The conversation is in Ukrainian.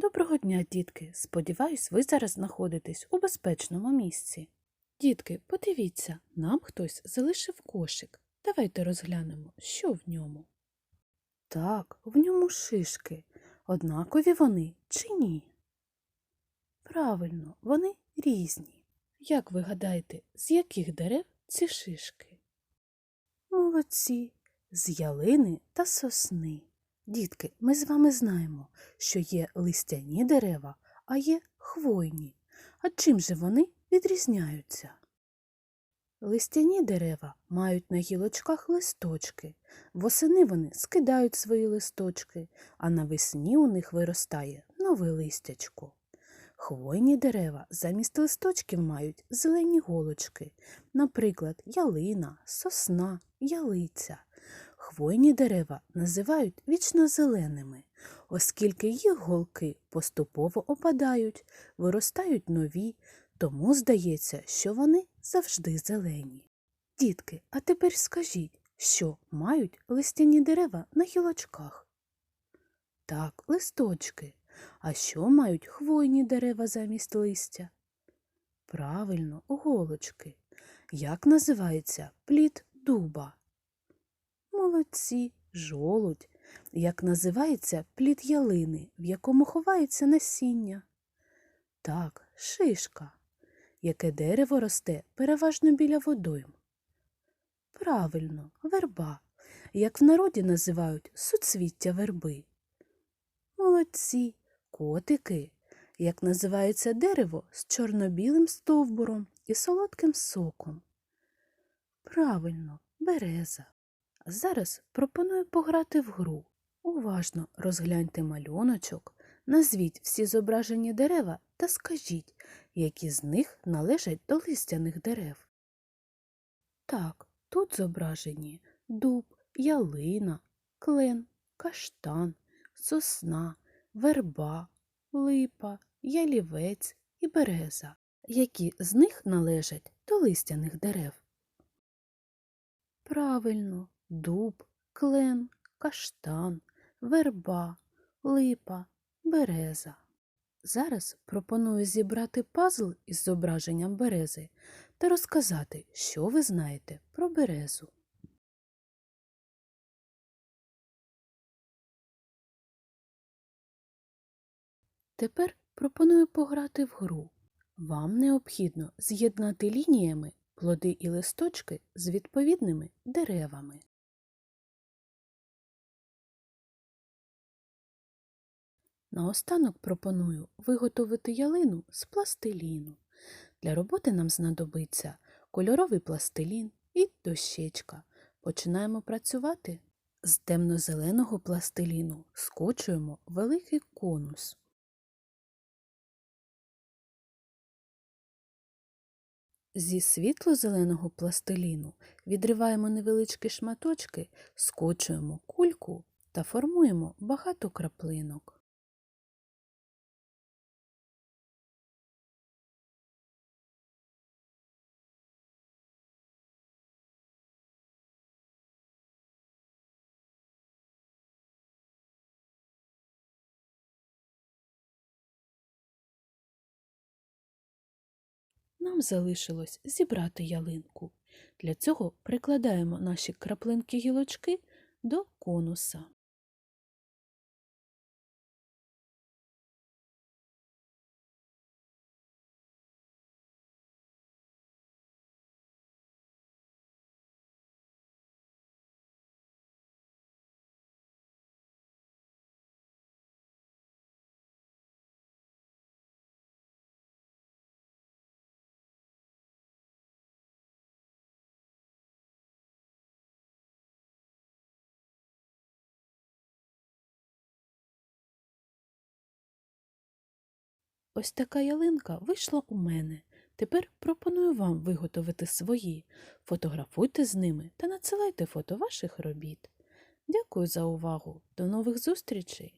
Доброго дня, дітки! Сподіваюсь, ви зараз знаходитесь у безпечному місці. Дітки, подивіться, нам хтось залишив кошик. Давайте розглянемо, що в ньому. Так, в ньому шишки. Однакові вони чи ні? Правильно, вони різні. Як ви гадаєте, з яких дерев ці шишки? Молодці, з ялини та сосни. Дітки, ми з вами знаємо, що є листяні дерева, а є хвойні. А чим же вони відрізняються? Листяні дерева мають на гілочках листочки. Восени вони скидають свої листочки, а навесні у них виростає нове листячко. Хвойні дерева замість листочків мають зелені голочки, наприклад, ялина, сосна, ялиця. Хвойні дерева називають вічнозеленими, оскільки їх голки поступово опадають, виростають нові, тому здається, що вони завжди зелені. Дітки, а тепер скажіть, що мають листяні дерева на гілочках? Так, листочки. А що мають хвойні дерева замість листя? Правильно, голочки. Як називається плід дуба? Молодці, жолудь. Як називається плід ялини, в якому ховається насіння? Так, шишка. Яке дерево росте переважно біля водойм? Правильно, верба. Як в народі називають суцвіття верби. Молодці, котики. Як називається дерево з чорно-білим стовбуром і солодким соком? Правильно, береза. Зараз пропоную пограти в гру. Уважно розгляньте малюночок, назвіть всі зображені дерева та скажіть, які з них належать до листяних дерев. Так, тут зображені дуб, ялина, клен, каштан, сосна, верба, липа, ялівець і береза. Які з них належать до листяних дерев? Правильно, дуб, клен, каштан, верба, липа, береза. Зараз пропоную зібрати пазл із зображенням берези та розказати, що ви знаєте про березу. Тепер пропоную пограти в гру. Вам необхідно з'єднати лініями плоди і листочки з відповідними деревами. Наостанок пропоную виготовити ялину з пластиліну. Для роботи нам знадобиться кольоровий пластилін і дощечка. Починаємо працювати. З темно-зеленого пластиліну скочуємо великий конус. Зі світло-зеленого пластиліну відриваємо невеличкі шматочки, скочуємо кульку та формуємо багато краплинок. Нам залишилось зібрати ялинку. Для цього прикладаємо наші краплинки гілочки до конуса. Ось така ялинка вийшла у мене. Тепер пропоную вам виготовити свої. Фотографуйте з ними та надсилайте фото ваших робіт. Дякую за увагу. До нових зустрічей!